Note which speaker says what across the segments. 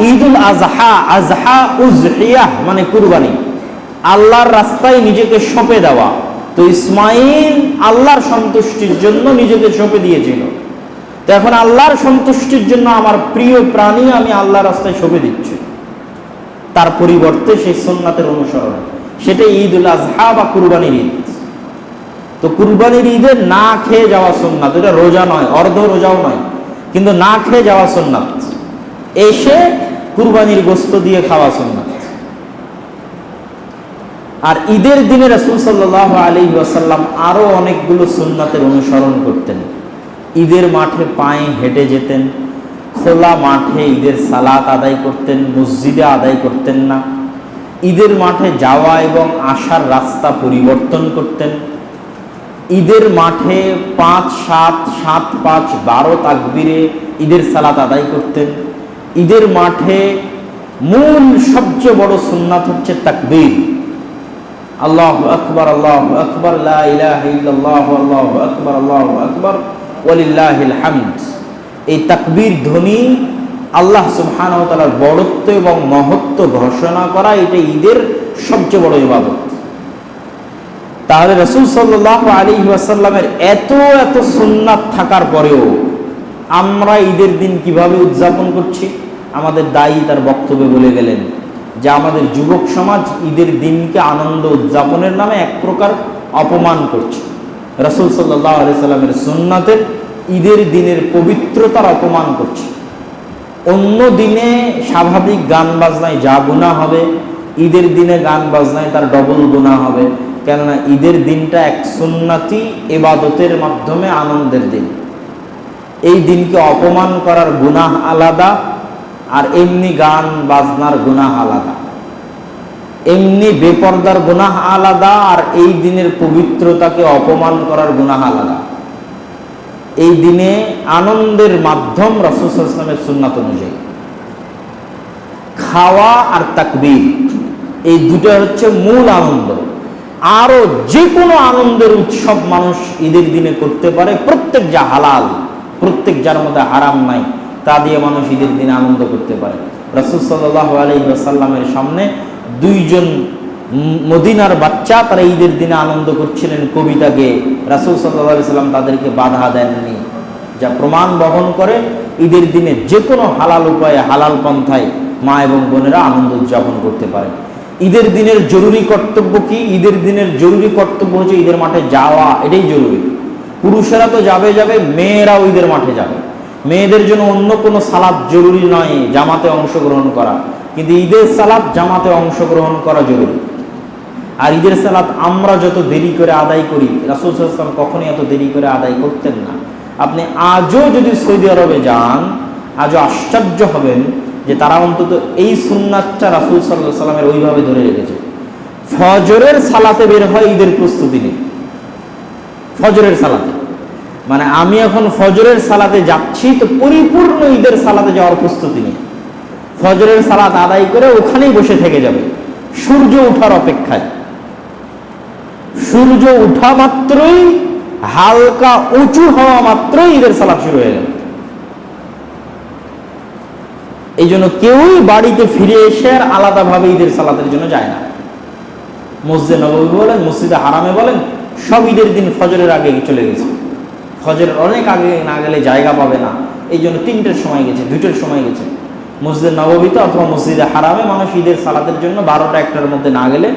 Speaker 1: ঈদুল আজহা আজহা উজহিয়াহ মানে কুরবানি। আল্লাহর রাস্তায় নিজেকে সঁপে দেওয়া। তো ইসমাইল আল্লাহর সন্তুষ্টির জন্য নিজেকে সঁপে দিয়েছিল। তো এখন আল্লাহর সন্তুষ্টির জন্য আমার প্রিয় প্রাণী আমি আল্লাহর রাস্তায় সঁপে দিচ্ছি। তার পরিবর্তে সেই সোননাথের অনুসরণ। সেটা ঈদ উল আজহা বা কুরবানির ঈদ। তো কুরবানির ঈদে না খেয়ে যাওয়া সোননাথ এটা রোজা নয়, অর্ধ রোজাও নয়। কিন্তু না খেয়ে যাওয়া সোননাথ এসে কুরবানির গোস্ত দিয়ে খাওয়া সোননাথ আর ঈদের দিনে রসুল সাল্লাহ আলী ওয়াসাল্লাম আরও অনেকগুলো সুন্নাতের অনুসরণ করতেন। ঈদের মাঠে পায়ে হেঁটে যেতেন, খোলা মাঠে ঈদের সালাত আদায় করতেন, মসজিদে আদায় করতেন না। ঈদের মাঠে যাওয়া এবং আসার রাস্তা পরিবর্তন করতেন। ঈদের মাঠে পাঁচ, সাত সাত, পাঁচ, বারো তাকবিরে ঈদের সালাত আদায় করতেন। ঈদের মাঠে মূল সবচেয়ে বড় সুন্নাত হচ্ছে তাকবীর। আল্লাহ আকবর আল্লাহ আকবর ইল্লাল্লাহ, আল্লাহু আকবর আল্লাহু আকবর, ওয়ালিল্লাহিল হামদ। এই তাকবীর ধ্বনি আল্লাহ তাআলার বড়ত্ব এবং মহত্ব ঘোষণা করা এটা ঈদের সবচেয়ে বড় ইবাদত। তাহলে রসুল সাল্লাহ আলী ওয়াসাল্লামের এত এত সুন্নাত থাকার পরেও আমরা ঈদের দিন কীভাবে উদযাপন করছি? আমাদের দায়ী তার বক্তব্যে বলে গেলেন যে আমাদের যুবক সমাজ ঈদের দিনকে আনন্দ উদযাপনের নামে এক প্রকার অপমান করছে। রসুল সাল্লাহ আলি সাল্লামের সুন্নাতের ঈদের দিনের পবিত্রতার অপমান করছে। অন্য দিনে স্বাভাবিক গান বাজনায় যা গুণা হবে, ঈদের দিনে গান বাজনায় তার ডবল গুণা হবে। কেননা ঈদের দিনটা এক সুন্নাতি এবাদতের মাধ্যমে আনন্দের দিন। এই দিনকে অপমান করার গুনাহ আলাদা আর এমনি গান, বাজনার গুনাহ আলাদা। এমনি বেপর্দার গুনাহ আলাদা আর এই দিনের পবিত্রতাকে অপমান করার গুনাহ আলাদা। এই দিনে আনন্দের মাধ্যম রসুলামের সুন্নাত অনুযায়ী। খাওয়া আর তাকবীর, এই দুটো হচ্ছে মূল আনন্দ। আরও যে কোনো আনন্দের উৎসব মানুষ ঈদের দিনে করতে পারে, প্রত্যেক যা হালাল, প্রত্যেক যার মধ্যে হারাম নাই। তা দিয়ে মানুষ ঈদের দিনে আনন্দ করতে পারে। রসুল সাল্লাহ আলাইসাল্লামের সামনে দুইজন মদিনার বাচ্চা তারা ঈদের দিনে আনন্দ করছিলেন কবিতাকে। রাসুল সাল্লাহ সাল্লাম তাদেরকে বাধা দেননি। যা প্রমাণ বহন করে ঈদের দিনে যে কোনো হালাল উপায়ে হালাল পন্থায় মা এবং বোনেরা আনন্দ উদযাপন করতে পারে। ঈদের দিনের জরুরি কর্তব্য কি? ঈদের দিনের জরুরি কর্তব্য হচ্ছে ঈদের মাঠে যাওয়া, এটাই জরুরি। পুরুষেরা তো যাবে যাবে, মেয়েরাও ঈদের মাঠে যাবে। মেয়েদের জন্য অন্য কোনো সালাদ জরুরি নয়, জামাতে অংশগ্রহণ করা। কিন্তু ঈদের সালাদ জামাতে অংশগ্রহণ করা জরুরি। আর ঈদের সালাত আমরা যত দেরি করে আদায় করি, রাসুল সাল্লাম কখনই এত দেরি করে আদায় করতেন না। আপনি আজও যদি সৌদি আরবে যান, আজও আশ্চর্য হবেন যে তারা অন্তত এই সুন্নাতটা রাসুল সাল্লাহ সাল্লামের ওইভাবে ধরে রেখেছে। ফজরের সালাতে বের হয় ঈদের প্রস্তুতি নেই ফজরের সালাতে। মানে আমি এখন ফজরের সালাতে যাচ্ছি, তো পরিপূর্ণ ঈদের সালাতে যাওয়ার প্রস্তুতি নেই ফজরের সালাত আদায় করে ওখানেই বসে থেকে যাবে। সূর্য ওঠার অপেক্ষায়। সূর্য উঠা মাত্রই, হালকা উঁচু হওয়া মাত্রই ঈদের সালাদ শুরু হয়ে যাবে। এই জন্য কেউই বাড়িতে ফিরে এসে আর আলাদাভাবে ঈদের সালাতের জন্য যায় না। মসজিদে নবী বলেন, মসজিদে হারামে বলেন, সব ঈদের দিন ফজরের আগে চলে গেছে। ফজরের অনেক আগে না গেলে জায়গা পাবে না। এই জন্য তিনটের সময় গেছে দুটোর সময় গেছে। মসজিদ নবমীতে অথবা মসজিদে হারামে মানুষ ঈদের সালাতের জন্য বারোটা একটার মধ্যে না গেলে,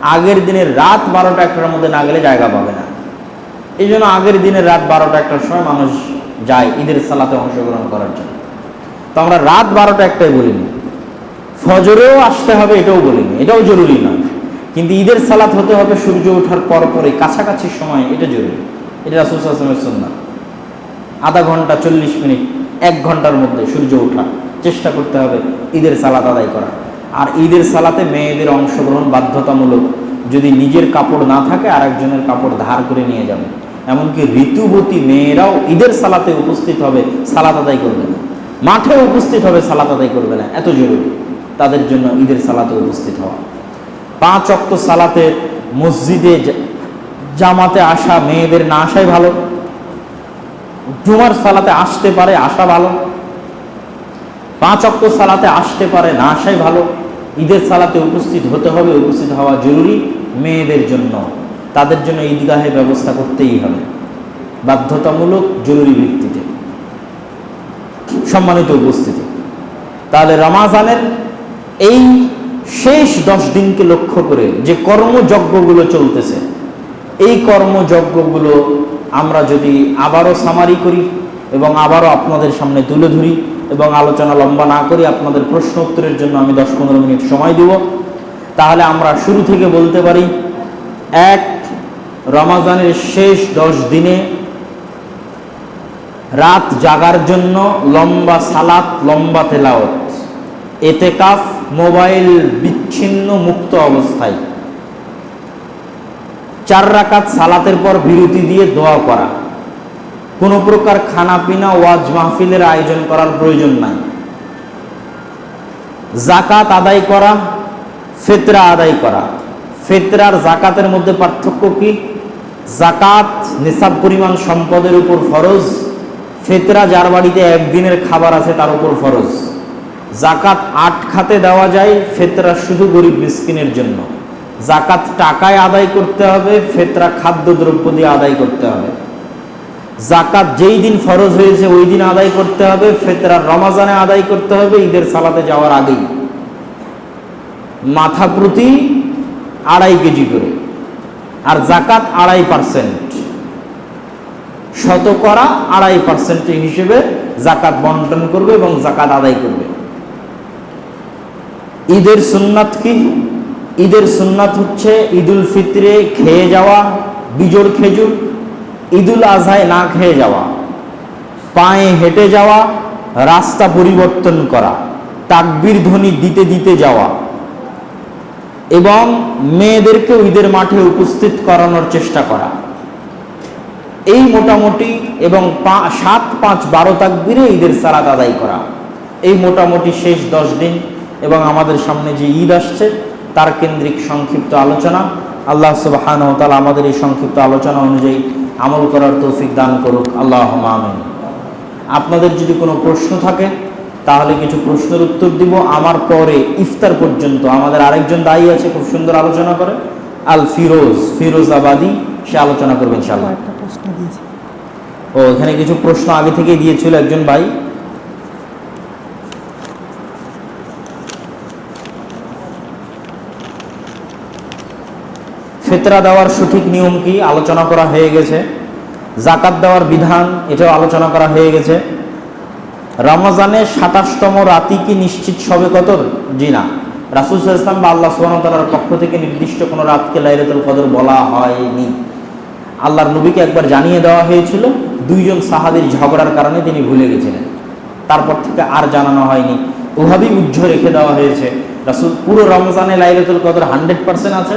Speaker 1: আগের দিনের রাত বারোটা একটার মধ্যে না গেলে জায়গা পাবে না। এই জন্য আগের দিনের রাত বারোটা একটার সময় মানুষ যায় ঈদের সালাতে অংশগ্রহণ করার জন্য। তো আমরা রাত বারোটা একটাই বলিনি। ফজরেও আসতে হবে, এটাও বলিনি। এটাও জরুরি নয়। কিন্তু ঈদের সালাত হতে হবে সূর্য ওঠার পর পরে কাছাকাছি সময়, এটা জরুরি। এটা রাসুল সন্না আধা ঘণ্টা চল্লিশ মিনিট, এক ঘণ্টার মধ্যে সূর্য ওঠা। চেষ্টা করতে হবে ঈদের সালাত আদায় করা আর ঈদের সালাতে মেয়েদের অংশগ্রহণ বাধ্যতামূলক। যদি নিজের কাপড় না থাকে আর একজনের কাপড় ধার করে নিয়ে যাবে। এমনকি ঋতুবতী মেয়েরাও ঈদের সালাতে উপস্থিত হবে, সালাত আদায় করবে না। মাঠে উপস্থিত হবে, সালাত আদায় করবে না। এত জরুরি। তাদের জন্য ঈদের সালাতে উপস্থিত হওয়া। পাঁচ অক্ত সালাতে মসজিদে জামাতে আসা মেয়েদের না আসাই ভালো। জুমার সালাতে আসতে পারে, আসা ভালো। পাঁচ অক্ট সালাতে আসতে পারে, না আসাই ভালো। ঈদের সালাতে উপস্থিত হতে হবে, উপস্থিত হওয়া জরুরি মেয়েদের জন্য। তাদের জন্য ঈদগাহের ব্যবস্থা করতেই হবে। বাধ্যতামূলক, জরুরি ভিত্তিতে। সম্মানিত উপস্থিতি। তাহলে রমাজানের এই শেষ দশ দিনকে লক্ষ্য করে যে কর্মযজ্ঞগুলো চলতেছে, এই কর্মযজ্ঞগুলো আমরা যদি আবারও সামারি করি এবং আবারও আপনাদের সামনে তুলে ধরি এবং আলোচনা লম্বা না করি আপনাদের প্রশ্ন উত্তরের জন্য আমি দশ পনেরো মিনিট সময় দিব, তাহলে আমরা শুরু থেকে বলতে পারি, এক রমাজানের শেষ দশ দিনে রাত জাগার জন্য লম্বা সালাত, লম্বা তেলাওত এতেকাফ মোবাইল বিচ্ছিন্ন মুক্ত অবস্থায়। চার রাকাত সালাতের পর বিরতি দিয়ে দোয়া করা। কোনো প্রকার খানাপিনা, ওয়াজ মাহফিলের আয়োজন করার প্রয়োজন নাই। জাকাত আদায় করা, ফেতরা আদায় করা। ফেতরার জাকাতের মধ্যে পার্থক্য কি? জাকাত নিসাব পরিমাণ সম্পদের উপর ফরজ, ফেতরা যার বাড়িতে একদিনের খাবার আছে তার উপর ফরজ। জাকাত আট খাতে দেওয়া যায়, ফেতরা শুধু গরিব মিসকিনের জন্য। জাকাত টাকায় আদায় করতে হবে, ফেতরা খাদ্যদ্রব্য দিয়ে আদায় করতে হবে। জাকাত যেই দিন ফরজ হয়েছে, ওই দিন আদায় করতে হবে ফেতরা রমাজানে আদায় করতে হবে, ঈদের সালাতে যাওয়ার আগেই। মাথা প্রতি আড়াই কেজি করে, আর জাকাত আড়াই পার্সেন্ট। শতকরা আড়াই পার্সেন্ট হিসেবে জাকাত বন্টন করবে এবং জাকাত আদায় করবে। ঈদের সুন্নাত কি? ঈদের সুন্নাত হচ্ছে ঈদুল ফিতরে খেয়ে যাওয়া, বিজোড় খেজুর, ঈদুল আজহায় না খেয়ে যাওয়া, পায়ে হেঁটে যাওয়া, রাস্তা পরিবর্তন করা, তাকবির ধ্বনি দিতে দিতে যাওয়া এবং মেয়েদেরকে ঈদের মাঠে উপস্থিত করানোর চেষ্টা করা। এই মোটামুটি এবং সাত, পাঁচ, বারো তাকবিরে ঈদের সালাদ আদায় করা। এই মোটামুটি শেষ দশ দিন এবং আমাদের সামনে যে ঈদ আসছে তার কেন্দ্রিক সংক্ষিপ্ত আলোচনা। আল্লাহ সুবাহান তালা আমাদের এই সংক্ষিপ্ত আলোচনা অনুযায়ী আমল করার তৌফিক দান করুক। আল্লাহ আমিন। আপনাদের যদি কোনো প্রশ্ন থাকে তাহলে কিছু প্রশ্নের উত্তর দিব। আমার পরে ইফতার পর্যন্ত আমাদের আরেকজন দায়ী আছে খুব সুন্দর আলোচনা করে। আল ফিরোজ ফিরোজ আবাদি সে আলোচনা করবে ইনশাআল্লাহ।
Speaker 2: একটা প্রশ্ন দিয়েছে।
Speaker 1: ও এখানে কিছু প্রশ্ন আগে থেকেই দিয়েছিল একজন ভাই। ফেতরা দেওয়ার সঠিক নিয়ম কি? আলোচনা করা হয়ে গেছে। জাকাত দেওয়ার বিধান, এটাও আলোচনা করা হয়ে গেছে। রমজানে সাতাশতম রাতি কি নিশ্চিত সবে কত জি না। রাসুল ইসলাম বা আল্লাহ সুবহানাহু পক্ষ থেকে নির্দিষ্ট কোনো রাতকে লাইলাতুল কদর বলা হয়নি। আল্লাহর নবীকে একবার জানিয়ে দেওয়া হয়েছিল, দুইজন সাহাবীর ঝগড়ার কারণে তিনি ভুলে গেছিলেন। তারপর থেকে আর জানানো হয়নি। ওভাবেই উজ্জ্ব রেখে দেওয়া হয়েছে। রাসুল, পুরো রমজানে লাইলাতুল কদর হান্ড্রেড পার্সেন্ট আছে।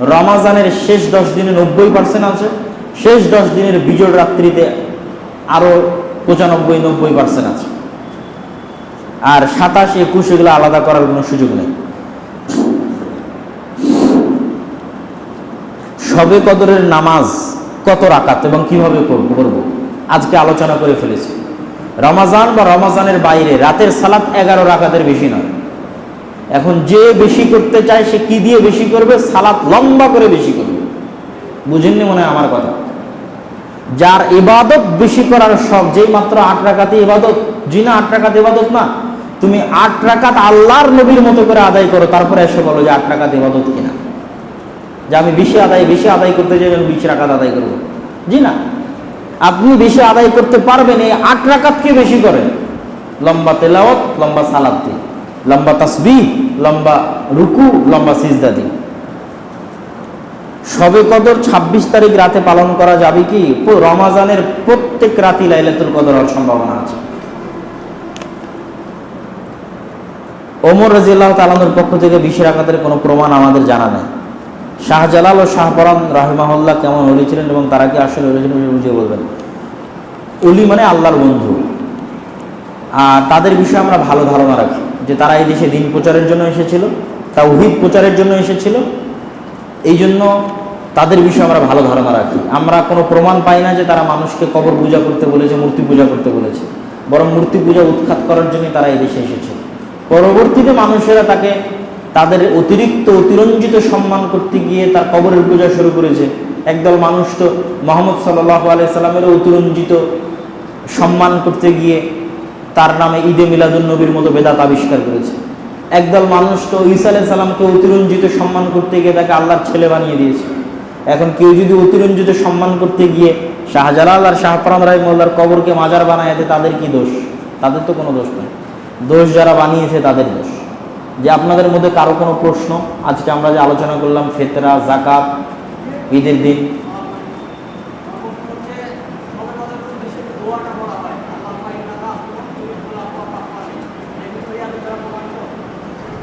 Speaker 1: রমাজানের শেষ দশ দিনে নব্বই পার্সেন্ট আছে, শেষ দশ দিনের বিজোড় রাত্রিতে আরও পঁচানব্বই, নব্বই পার্সেন্ট আছে। আর সাতাশ, একুশ এগুলো আলাদা করার কোনো সুযোগ নেই। সবে কদরের নামাজ কত রাকাত এবং কীভাবে করব আজকে আলোচনা করে ফেলেছি। রমাজান বা রমাজানের বাইরে রাতের সালাত এগারো রাকাতের বেশি নয়। এখন যে বেশি করতে চায় সে কি দিয়ে বেশি করবে? সালাত লম্বা করে বেশি করবে। বুঝেননি মনে হয় আমার কথা? যার ইবাদত বেশি করার শখ, যেই মাত্র আট রাকাতে ইবাদত জি না আট রাকাত ইবাদত না, তুমি আট রাকাত আল্লাহর নবীর মতো করে আদায় করো, তারপরে এসে বলো যে আট রাকাত ইবাদত কিনা? যে আমি বেশি আদায় বেশি আদায় করতে চাই বিশ রাকাত আদায় করব। জি না আপনি বেশি আদায় করতে পারবেন, এই আট রাকাতকে বেশি করেন লম্বা তেলাওয়াত, লম্বা সালাদ দিন লম্বা তসবি লম্বা রুকু লম্বা সিজদা দিন সবে কদর ২৬ তারিখ রাতে পালন করা যাবে কি? রমাজানের প্রত্যেক রাতি লাইলাতুল কদর হওয়ার সম্ভাবনা আছে। ওমর রাজিয়াল্লাহ তালানোর পক্ষ থেকে বিশ রাকাতের কোনো প্রমাণ আমাদের জানা নেই। শাহজালাল ও শাহপরান রাহিমাহুল্লাহ কেমন অলি ছিলেন এবং তারা কি আসলে অলি ছিলেন বুঝিয়ে বলবেন। অলি মানে আল্লাহর বন্ধু। আর তাদের বিষয়ে আমরা ভালো ধারণা রাখি। যে তারা এই দেশে দিন প্রচারের জন্য এসেছিল, তাওহীদ প্রচারের জন্য এসেছিল, এই জন্য তাদের বিষয়ে আমরা ভালো ধারণা রাখি। আমরা কোনো প্রমাণ পাই না যে তারা মানুষকে কবর পূজা করতে বলেছে, মূর্তি পূজা করতে বলেছে। বরং মূর্তি পূজা উৎখাত করার জন্য তারা এদেশে এসেছে। পরবর্তীতে মানুষেরা তাকে তাদের অতিরিক্ত, অতিরঞ্জিত সম্মান করতে গিয়ে তার কবরের পূজা শুরু করেছে। একদল মানুষ তো মোহাম্মদ সাল্লাহ আলাইসাল্লামেরও অতিরঞ্জিত সম্মান করতে গিয়ে তার নামে ঈদে মিলাদুল নবীর মতো বেদাত আবিষ্কার করেছে। একদল মানুষ তো ঈসা আলাইহিস সালামকে অতিরঞ্জিত সম্মান করতে গিয়ে তাকে আল্লাহর ছেলে বানিয়ে দিয়েছে। এখন কেউ যদি অতিরঞ্জিত সম্মান করতে গিয়ে শাহজালাল আর শাহপরাম রায় মোল্লার কবরকে মাজার বানায় তাদের কি দোষ? তাদের তো কোনো দোষ নেই। দোষ যারা বানিয়েছে, তাদের দোষ। যে আপনাদের মধ্যে কারও কোনো প্রশ্ন, আজকে আমরা যে আলোচনা করলাম, ফেতরা জাকাত ঈদের দিন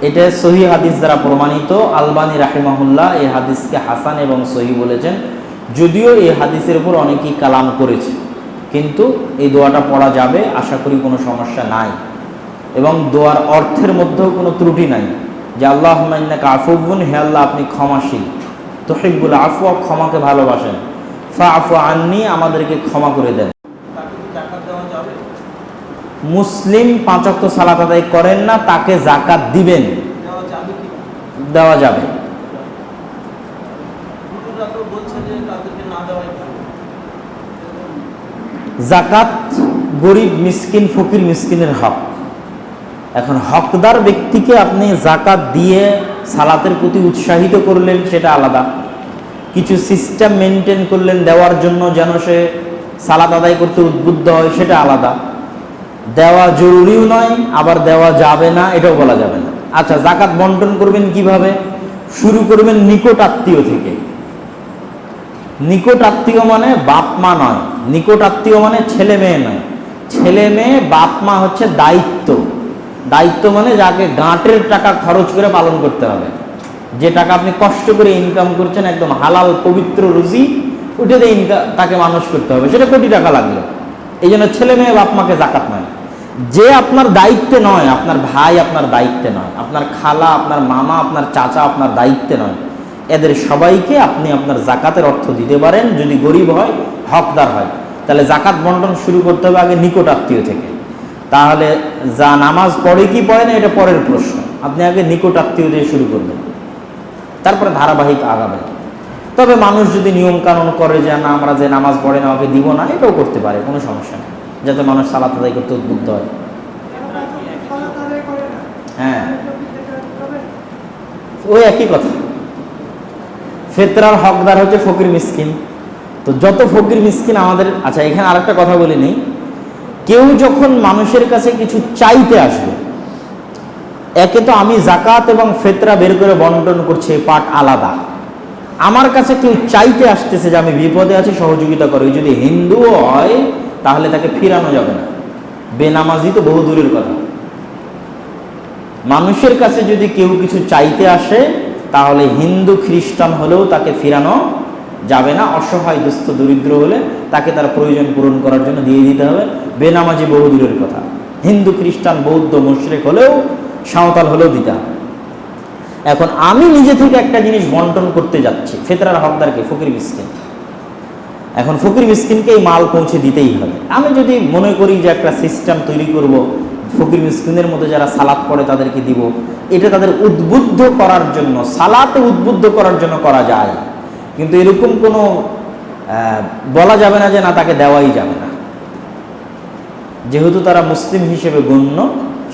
Speaker 1: এটা সহি হাদিস দ্বারা প্রমাণিত। আলবানী রাহিমাহুল্লাহ এই হাদিসকে হাসান এবং সহি বলেছেন। যদিও এই হাদিসের উপর অনেকেই কালাম করেছে। কিন্তু এই দোয়াটা পড়া যাবে, আশা করি কোনো সমস্যা নাই। এবং দোয়ার অর্থের মধ্যেও কোনো ত্রুটি নাই। যে আল্লাহ মান্নাকে আফুবুন হে আল্লাহ আপনি ক্ষমাশীল। তোহিবুল আফু ক্ষমাকে ভালোবাসেন। ফা আফু আননি, আমাদেরকে ক্ষমা করে দেন। মুসলিম পাঁচক্ত সালাত আদায় করেন না, তাকে জাকাত দিবেন। দেওয়া যাবে। জাকাত গরিব মিসকিন, ফকির মিসকিনের হক। এখন হকদার ব্যক্তিকে আপনি জাকাত দিয়ে সালাতের প্রতি উৎসাহিত করলেন, সেটা আলাদা। কিছু সিস্টেম মেনটেন করলেন, দেওয়ার জন্য যেন সে সালাত আদায় করতে উদ্বুদ্ধ হয়, সেটা আলাদা। দেওয়া জরুরিও নয়, আবার দেওয়া যাবে না, এটাও বলা যাবে না। আচ্ছা জাকাত বন্টন করবেন কীভাবে? শুরু করবেন নিকট আত্মীয় থেকে। নিকট আত্মীয় মানে বাপ মা নয়, নিকট আত্মীয় মানে ছেলে মেয়ে নয়। ছেলে মেয়ে, বাপ মা হচ্ছে দায়িত্ব। দায়িত্ব মানে যাকে গাঁটের টাকা খরচ করে পালন করতে হবে। যে টাকা আপনি কষ্ট করে ইনকাম করছেন, একদম হালাল, পবিত্র রুজি ওটাতে ইনকাম তাকে মানুষ করতে হবে। সেটা কোটি টাকা লাগল। এই জন্য ছেলে মেয়ে বাপ মাকে জাকাত নয়। যে আপনার দায়িত্বে নয়, আপনার ভাই আপনার দায়িত্বে নয়, আপনার খালা, আপনার মামা, আপনার চাচা আপনার দায়িত্বে নয়। এদের সবাইকে আপনি আপনার জাকাতের অর্থ দিতে পারেন, যদি গরিব হয়, হকদার হয়। তাহলে জাকাত বন্টন শুরু করতে হবে আগে নিকট আত্মীয় থেকে। তাহলে যা নামাজ পড়ে কি পড়ে না, এটা পরের প্রশ্ন। আপনি আগে নিকট আত্মীয় দিয়ে শুরু করবেন। তারপরে ধারাবাহিক আগাবেন তবে মানুষ যদি নিয়ম কানুন করে যে, না, আমরা যে নামাজ পড়ে না, ওকে দিব না, এটাও করতে পারে, কোনো সমস্যা নেই। যাতে মানুষ সালাত আদায় করতে উদ্বুদ্ধ হয়। হ্যাঁ। ওই একই কথা। ফেতরার হকদার হচ্ছে ফকির মিসকিন। তো যত ফকির মিসকিন আমাদের আচ্ছা এখানে আরেকটা কথা বলে নেই। কেউ যখন মানুষের কাছে কিছু চাইতে আসবে, একে তো আমি জাকাত এবং ফেতরা বের করে বন্টন করছি পাঠ আলাদা। আমার কাছে কেউ চাইতে আসতেছে যে আমি বিপদে আছি, সহযোগিতা করে। যদি হিন্দুও হয় তাহলে তাকে ফিরানো যাবে না। বেনামাজি তো বহু দূরের কথা। মানুষের কাছে যদি কেউ কিছু চাইতে আসে, তাহলে হিন্দু, খ্রিস্টান হলেও তাকে ফিরানো যাবে না। অসহায়, দুস্থ, দরিদ্র হলে তাকে তার প্রয়োজন পূরণ করার জন্য দিয়ে দিতে হবে। বেনামাজি বহু দূরের কথা। হিন্দু, খ্রিস্টান, বৌদ্ধ, মুশরেক হলেও, সাঁওতাল হলেও দিতে হবে। এখন আমি নিজে থেকে একটা জিনিস বন্টন করতে যাচ্ছি। ফেতরার হকদারকে ফকির মিসকিন। এখন ফকির মিসকিনকে এই মাল পৌঁছে দিতেই হবে। আমি যদি মনে করি যে একটা সিস্টেম তৈরি করব, ফকির মিসকিনের মধ্যে যারা সালাত পড়ে তাদেরকে দিব, এটা তাদের উদ্বুদ্ধ করার জন্য, সালাতে উদ্বুদ্ধ করার জন্য করা যায়। কিন্তু এরকম কোনো বলা যাবে না যে না, তাকে দেওয়াই যাবে না। যেহেতু তারা মুসলিম হিসেবে গণ্য,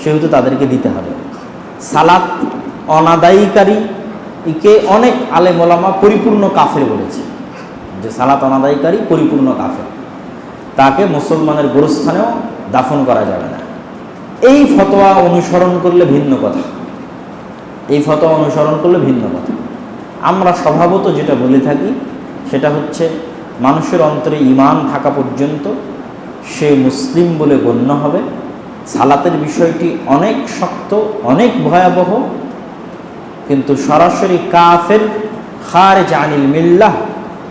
Speaker 1: সেহেতু তাদেরকে দিতে হবে। সালাত অনাদায়ীকারী, একে অনেক আলেম ওলামা পরিপূর্ণ কাফের বলেছে। যে সালাত অনাদায়কারী পরিপূর্ণ কাফের। তাকে মুসলমানের গোরস্থানেও দাফন করা যাবে না। এই ফতোয়া অনুসরণ করলে ভিন্ন কথা। এই ফতোয়া অনুসরণ করলে ভিন্ন কথা। আমরা স্বভাবত যেটা বলে থাকি, সেটা হচ্ছে মানুষের অন্তরে ইমান থাকা পর্যন্ত সে মুসলিম বলে গণ্য হবে। সালাতের বিষয়টি অনেক শক্ত, অনেক ভয়াবহ। কিন্তু সরাসরি কাফের খারেজ আনিল মিল্লাহ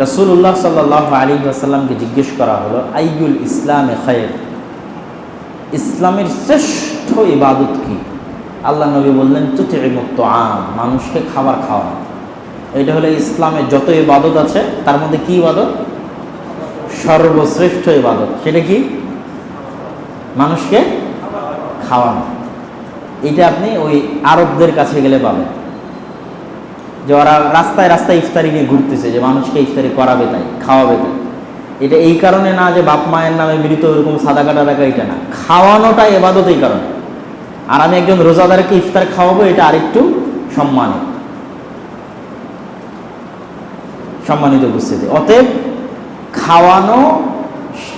Speaker 1: রসুল্লাহ সাল্লাহ আলী আসাল্লামকে জিজ্ঞেস করা হলো আইগুল ইসলামে খয়ের? ইসলামের শ্রেষ্ঠ ইবাদত কি? আল্লাহ নবী বললেন তুতে মুক্ত আম মানুষকে খাবার খাওয়ানো এটা হলো ইসলামের যত ইবাদত আছে, তার মধ্যে কি ইবাদত? সর্বশ্রেষ্ঠ ইবাদত। সেটা কি? মানুষকে খাওয়ানো। এটা আপনি ওই আরবদের কাছে গেলে পাবেন। যে ওরা রাস্তায় রাস্তায় ইফতারি নিয়ে ঘুরতেছে, যে মানুষকে ইফতারি করাবে তাই, খাওয়াবে তাই। এটা এই কারণে না যে বাপ মায়ের নামে মৃত ওরকম সাদা কাটা দেখা এটা না, খাওয়ানোটা এবাদত এই কারণে। আর আমি একজন রোজাদারকে ইফতার খাওয়াবো, এটা আরেকটু সম্মানিত সম্মানিত উপস্থিতি। অতএব খাওয়ানো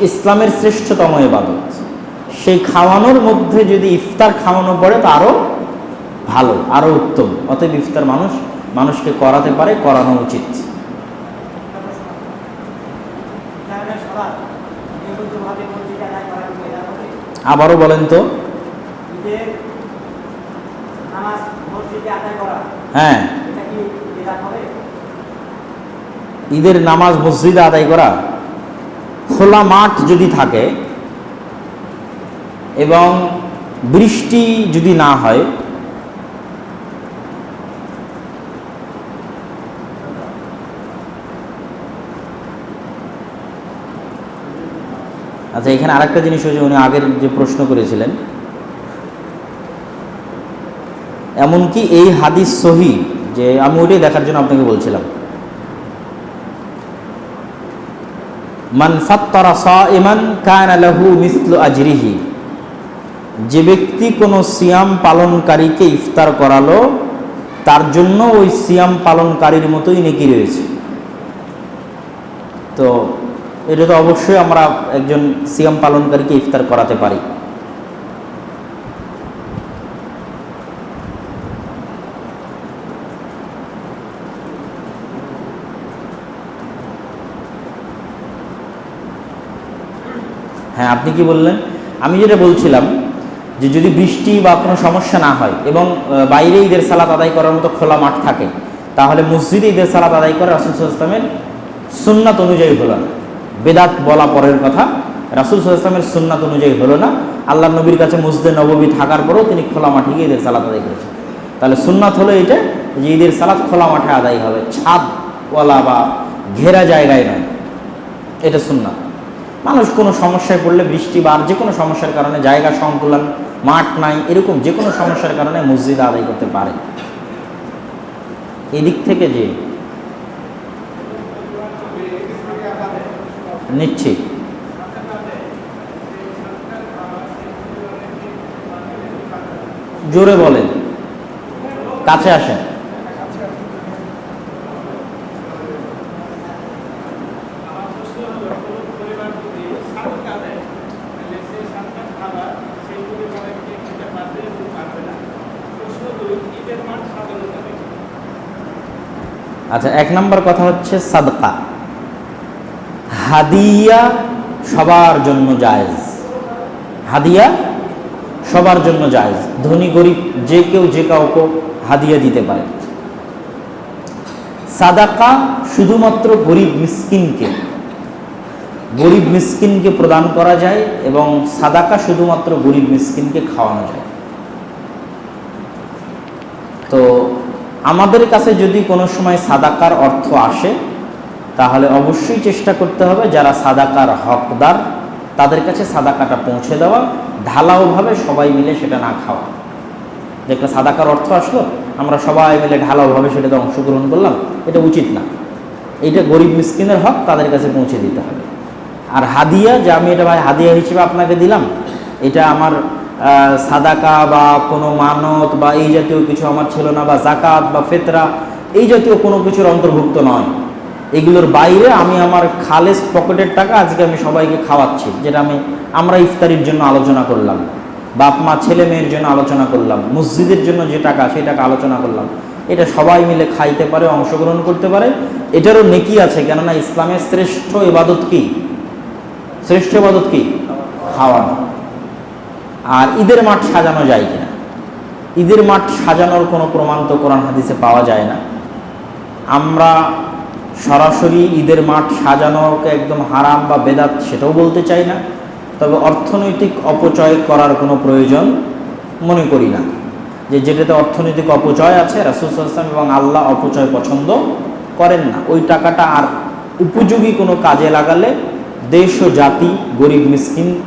Speaker 1: ইসলামের শ্রেষ্ঠতম এবাদত। সেই খাওয়ানোর মধ্যে যদি ইফতার খাওয়ানো পড়ে, তো আরও ভালো আরও উত্তম। অতএব ইফতার মানুষ মানুষকে করাতে পারে, করানো উচিত। আবারও বলেন তো। হ্যাঁ। ঈদের নামাজ মসজিদে আদায় করা। খোলা মাঠ যদি থাকে এবং বৃষ্টি যদি না হয় আচ্ছা এখানে আরেকটা জিনিস হয়েছে, উনি আগের যে প্রশ্ন করেছিলেন। এমনকি এই হাদিস সহি, যে আমি ওইটাই দেখার জন্য আপনাকে বলছিলাম। ফাত্তারা সাইমান কানা লাহু মিসলু আজরিহি। যে ব্যক্তি কোনো সিয়াম পালনকারীকে ইফতার করালো, তার জন্য ওই সিয়াম পালনকারীর মতোই নেকি রয়েছে। তো এটা তো অবশ্যই আমরা একজন সিয়াম পালনকারীকে ইফতার করাতে পারি। হ্যাঁ আপনি কি বললেন? আমি যেটা বলছিলাম যে যদি বৃষ্টি বা কোনো সমস্যা না হয় এবং বাইরে ঈদের সালাত আদায় করার মতো খোলা মাঠ থাকে, তাহলে মসজিদে ঈদের সালাত আদায় করে রাসুল ইসলামের সুন্নাত অনুযায়ী হলো না। বেদাত বলা পরের কথা। রাসুল ইসলামের সুন্নাত অনুযায়ী হলো না। আল্লাহ নবীর কাছে মসজিদে নববী থাকার পরেও তিনি খোলা মাঠে গিয়ে ঈদের সালাত আদায় করেছেন। তাহলে সুন্নাত হলো এটা যে ঈদের সালাত খোলা মাঠে আদায় হবে। ছাদওয়ালা বা ঘেরা জায়গায় নয়। এটা সুন্নাত। মানুষ কোনো সমস্যায় পড়লে বৃষ্টি বা যে কোনো সমস্যার কারণে জায়গা সংকুলন, মাঠ নাই, এরকম যে কোনো সমস্যার কারণে মসজিদ আদায় করতে পারে। এদিক থেকে যে নিচ্ছি। জোরে বলেন। কাছে আসেন। আচ্ছা এক নম্বর কথা হচ্ছে সাদকা। হাদিয়া সবার জন্য জায়েজ। হাদিয়া সবার জন্য জায়েজ। ধনী, গরিব, যে কেউ, যে কাউকে হাদিয়া দিতে পারে। সাদাকা শুধুমাত্র গরিব মিসকিনকে গরিব মিসকিনকে প্রদান করা যায় এবং সাদাকা শুধুমাত্র গরিব মিসকিনকে খাওয়ানো যায়। তো আমাদের কাছে যদি কোনো সময় সাদাকার অর্থ আসে তাহলে অবশ্যই চেষ্টা করতে হবে যারা সাদাকার হকদার, তাদের কাছে সাদাকাটা পৌঁছে দেওয়া, ঢালাওভাবে সবাই মিলে সেটা না খাওয়া। যে একটা সাদাকার অর্থ আসলো, আমরা সবাই মিলে ঢালাওভাবে সেটাতে অংশগ্রহণ করলাম, এটা উচিত না। এটা গরিব মিসকিনের হক, তাদের কাছে পৌঁছে দিতে হবে। আর হাদিয়া, যে আমি এটা ভাই হাদিয়া হিসেবে আপনাকে দিলাম, এটা আমার সাদাকা বা কোনো মানত বা এই জাতীয় কিছু আমার ছিল না, বা জাকাত বা ফেতরা, এই জাতীয় কোনো কিছুর অন্তর্ভুক্ত নয়। এগুলোর বাইরে আমি আমার খালেস পকেটের টাকা আজকে আমি সবাইকে খাওয়াচ্ছি, যেটা আমি, আমরা ইফতারির জন্য আলোচনা করলাম, বাপ মা, ছেলে মেয়ের জন্য আলোচনা করলাম, মসজিদের জন্য যে টাকা, সেই টাকা আলোচনা করলাম। এটা সবাই মিলে খাইতে পারে, অংশগ্রহণ করতে পারে। এটারও নেকি আছে, কেননা ইসলামের শ্রেষ্ঠ ইবাদত কি? শ্রেষ্ঠ ইবাদত কি? খাওয়ানো। আর ঈদের মাঠ সাজানো যায় কিনা? ঈদের মাঠ সাজানোর কোনো প্রমাণ তো কোরআন হাদিসে পাওয়া যায় না। আমরা সরাসরি ঈদের মাঠ সাজানোকে একদম হারাম বা বেদাত সেটাও বলতে চাই না। তবে অর্থনৈতিক অপচয় করার কোনো প্রয়োজন মনে করি না। যে যেটাতে অর্থনৈতিক অপচয় আছে রাসুলাম এবং আল্লাহ অপচয় পছন্দ করেন না। ওই টাকাটা আর উপযোগী কোনো কাজে লাগালে দেশ ও জাতি, গরিব, মিসকিন,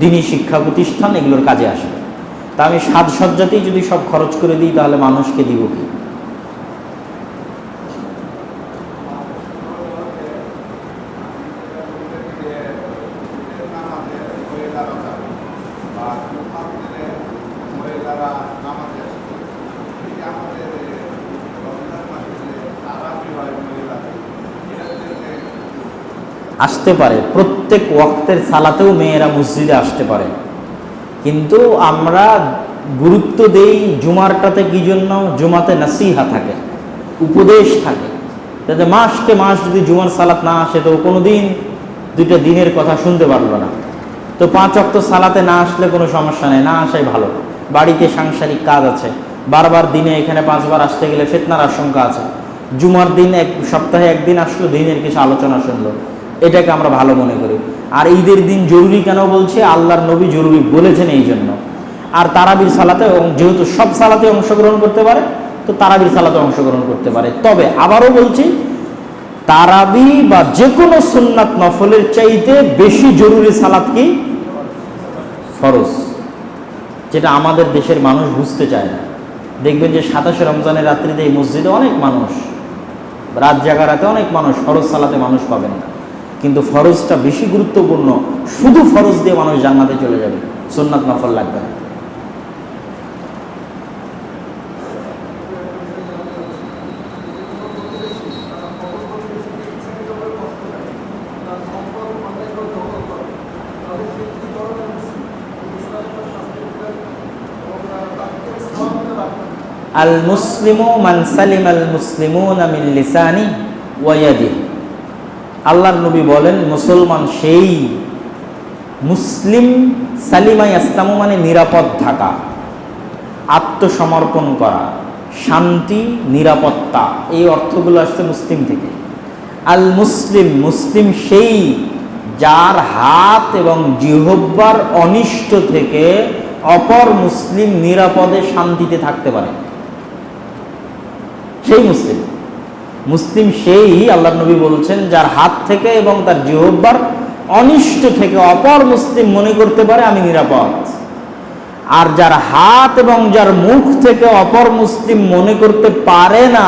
Speaker 1: দিনী শিক্ষা প্রতিষ্ঠান এগুলোর কাজে আসে। তা আমি সাজসজ্জাতেই যদি সব খরচ করে দিই, তাহলে মানুষকে দিব কি? আসতে পারে। প্রত্যেক ওয়াক্তের সালাতেও মেয়েরা মসজিদে আসতে পারে। কিন্তু আমরা গুরুত্ব দেই জুমারটাতে কি জন্য? জুমাতে নাসিহা থাকে, উপদেশ থাকে। যাতে মাসকে মাস যদি জুমার সালাত না আসে, তো কোনো দিন দুইটা দিনের কথা শুনতে পারল না। তো পাঁচ অক্ত সালাতে না আসলে কোনো সমস্যা নেই, না আসাই ভালো। বাড়িতে সাংসারিক কাজ আছে। বারবার দিনে এখানে পাঁচবার আসতে গেলে ফেতনার আশঙ্কা আছে। জুমার দিন এক, সপ্তাহে একদিন আসলো, দিনের কিছু আলোচনা শুনলো। এটাকে আমরা ভালো মনে করি। আর ঈদের দিন জরুরি কেন বলছে? আল্লাহর নবী জরুরি বলেছেন এই জন্য। আর তারাবির সালাতে যেহেতু সব সালাতে অংশগ্রহণ করতে পারে, তো তারাবির সালাতে অংশগ্রহণ করতে পারে। তবে আবারও বলছি, তারাবি বা যে কোনো সুন্নাত নফলের চাইতে বেশি জরুরি সালাত কি? ফরজ। যেটা আমাদের দেশের মানুষ বুঝতে চায় না। দেখবেন যে সাতাশে রমজানের রাত্রিতে এই মসজিদে অনেক মানুষ, রাত জাগারাতে অনেক মানুষ ফরজ সালাতে মানুষ পাবেন না। কিন্তু ফরজটা বেশি গুরুত্বপূর্ণ। শুধু ফরজ দিয়ে মানুষ জান্নাতে চলে যাবে। সুন্নাত নফল লাগবে না। আল মুসলিমু মান সালিম আল মুসলিমুন মিন লিসানি ওয়াদি আল্লাহর নবী বলেন, মুসলমান সেই মুসলিম সালিমাই ইসলামু মানে নিরাপদ থাকা, আত্মসমর্পণ করা, শান্তি, নিরাপত্তা, এই অর্থগুলো আসছে মুসলিম থেকে। আল মুসলিম মুসলিম সেই যার হাত এবং জিহব্বার অনিষ্ট থেকে অপর মুসলিম নিরাপদে শান্তিতে থাকতে পারে। সেই মুসলিম। মুসলিম সেই আল্লাহ নবী বলছেন যার হাত থেকে এবং তার জিহব্বার অনিষ্ট থেকে অপর মুসলিম মনে করতে পারে আমি নিরাপদ। আর যার হাত এবং যার মুখ থেকে অপর মুসলিম মনে করতে পারে না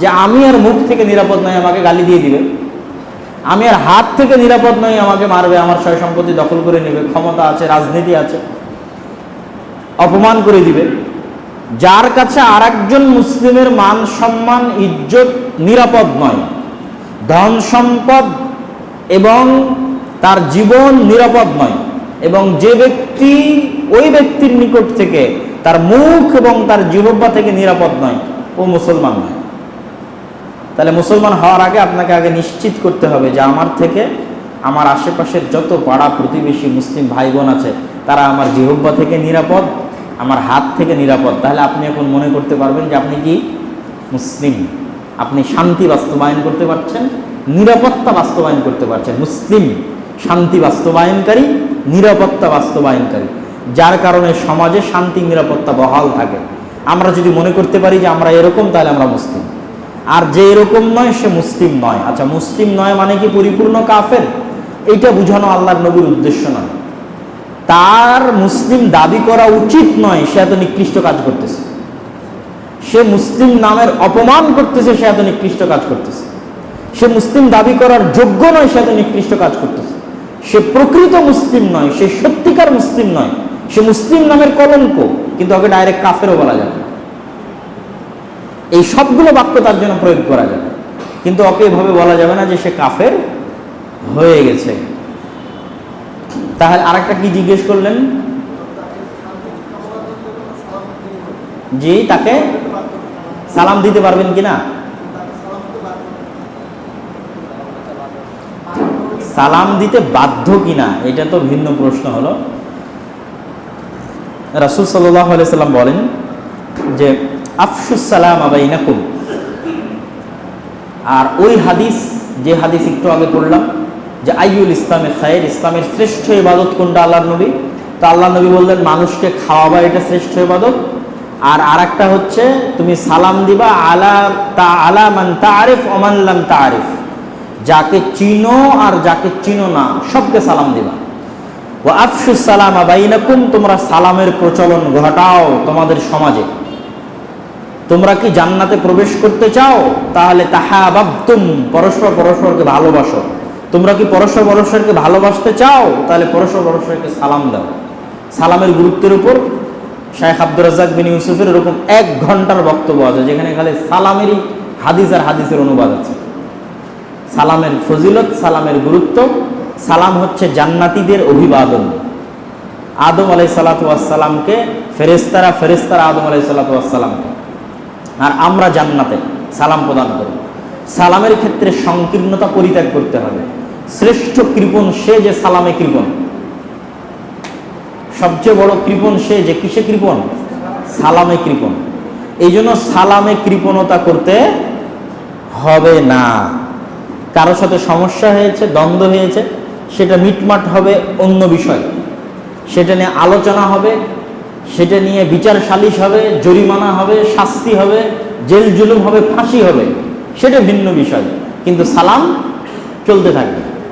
Speaker 1: যে আমি আর মুখ থেকে নিরাপদ নয়, আমাকে গালি দিয়ে দিবে। আমি আর হাত থেকে নিরাপদ নই, আমাকে মারবে, আমার সয় সম্পত্তি দখল করে নেবে, ক্ষমতা আছে, রাজনীতি আছে, অপমান করে দিবে। যার কাছে আর একজন মুসলিমের মান সম্মান, ইজ্জত নিরাপদ নয়। ধন সম্পদ এবং তার জীবন নিরাপদ নয় এবং যে ব্যক্তি ওই ব্যক্তির নিকট থেকে তার মুখ এবং তার জিহ্বা থেকে নিরাপদ নয়, ও মুসলমান নয়। তাহলে মুসলমান হওয়ার আগে আপনাকে আগে নিশ্চিত করতে হবে যে আমার থেকে আমার আশেপাশের যত পাড়া প্রতিবেশী মুসলিম ভাই বোন আছে, তারা আমার জিহব্বা থেকে নিরাপদ আমার হাত থেকে নিরাপদ। তাহলে আপনি এখন মনে করতে পারবেন যে আপনি কি? মুসলিম। আপনি শান্তি বাস্তবায়ন করতে পারছেন, নিরাপত্তা বাস্তবায়ন করতে পারছেন। মুসলিম, শান্তি বাস্তবায়নকারী, নিরাপত্তা বাস্তবায়নকারী। যার কারণে সমাজে শান্তি, নিরাপত্তা বহাল থাকে। আমরা যদি মনে করতে পারি যে আমরা এরকম, তাহলে আমরা মুসলিম। আর যে এরকম নয়, সে মুসলিম নয়। আচ্ছা মুসলিম নয় মানে কি পরিপূর্ণ কাফের? এইটা বুঝানো আল্লাহর নবীর উদ্দেশ্য নয়। তার মুসলিম দাবি করা উচিত নয়, সে এত নিকৃষ্ট কাজ করতেছে। সে মুসলিম নামের অপমান করতেছে, সে এত নিকৃষ্ট কাজ করতেছে। সে মুসলিম দাবি করার যোগ্য নয়, সে এত নিকৃষ্ট কাজ করতেছে। সে প্রকৃত মুসলিম নয়, সে সত্যিকার মুসলিম নয়। সে মুসলিম নামের কলঙ্ক, কিন্তু ওকে ডাইরেক্ট কাফেরও বলা যাবে। এই সবগুলো বাক্য তার জন্য প্রয়োগ করা যাবে। কিন্তু ওকে এভাবে বলা যাবে না যে সে কাফের হয়ে গেছে। তাহলে আরেকটা কি জিজ্ঞেস করলেন? জি, তাকে? সালাম দিতে পারবেন কিনা সালাম দিতে বাধ্য কিনা এটা তো ভিন্ন প্রশ্ন হলো। রাসুল সাল্লাম বলেন যে, আফসুস সালাম আবাইনাকুম আর ওই হাদিস, যে হাদিস একটু আগে পড়লাম যে আইউল ইসলামের খায়ের ইসলামের শ্রেষ্ঠ ইবাদত কোনটা আল্লাহ নবী? তো আল্লাহ নবী বললেন, মানুষকে খাওয়াবা এটা শ্রেষ্ঠ ইবাদত। আর আরেকটা হচ্ছে, তুমি সালাম দিবা আলা তা আলা মান তারিফ অমানলাম তারিফ। যাকে চিনো আর যাকে চিনো না, সবকে সালাম দিবা। ও আফসুস সালাম আবাইনাকুম তোমরা সালামের প্রচলন ঘটাও তোমাদের সমাজে। তোমরা কি জান্নাতে প্রবেশ করতে চাও? তাহলে তাহা বাবতুম পরস্পর পরস্পরকে ভালোবাসো। তোমরা কি পরস্পর পরস্পরকে ভালোবাসতে চাও? তাহলে পরস্পর পরস্পরকে সালাম দাও। সালামের গুরুত্বের উপর শাহেখ আব্দুর রাজাক বিন ইউসুফের এরকম এক ঘণ্টার বক্তব্য আছে, যেখানে খালি সালামেরই হাদিস আর হাদিসের অনুবাদ আছে। সালামের ফজিলত, সালামের গুরুত্ব, সালাম হচ্ছে জান্নাতীদের অভিবাদন। আদম আলাই সালাতামকে ফেরেস্তারা ফেরেস্তারা আদম আলাই সালাতামকে আর আমরা জান্নাতে সালাম প্রদান করব সালামের ক্ষেত্রে সংকীর্ণতা পরিত্যাগ করতে হবে। শ্রেষ্ঠ কৃপণ সে যে সালামে কৃপণ। সবচেয়ে বড় কৃপণ সে যে কিসে কৃপণ? সালামে কৃপণ। এই জন্য সালামে কৃপণতা করতে হবে না। কারোর সাথে সমস্যা হয়েছে, দ্বন্দ্ব হয়েছে, সেটা মিটমাট হবে অন্য বিষয়। সেটা নিয়ে আলোচনা হবে, সেটা নিয়ে বিচার সালিশ হবে, জরিমানা হবে, শাস্তি হবে, জেল জুলুম হবে, ফাঁসি হবে, সেটা ভিন্ন বিষয়। কিন্তু সালাম চলতে থাকবে।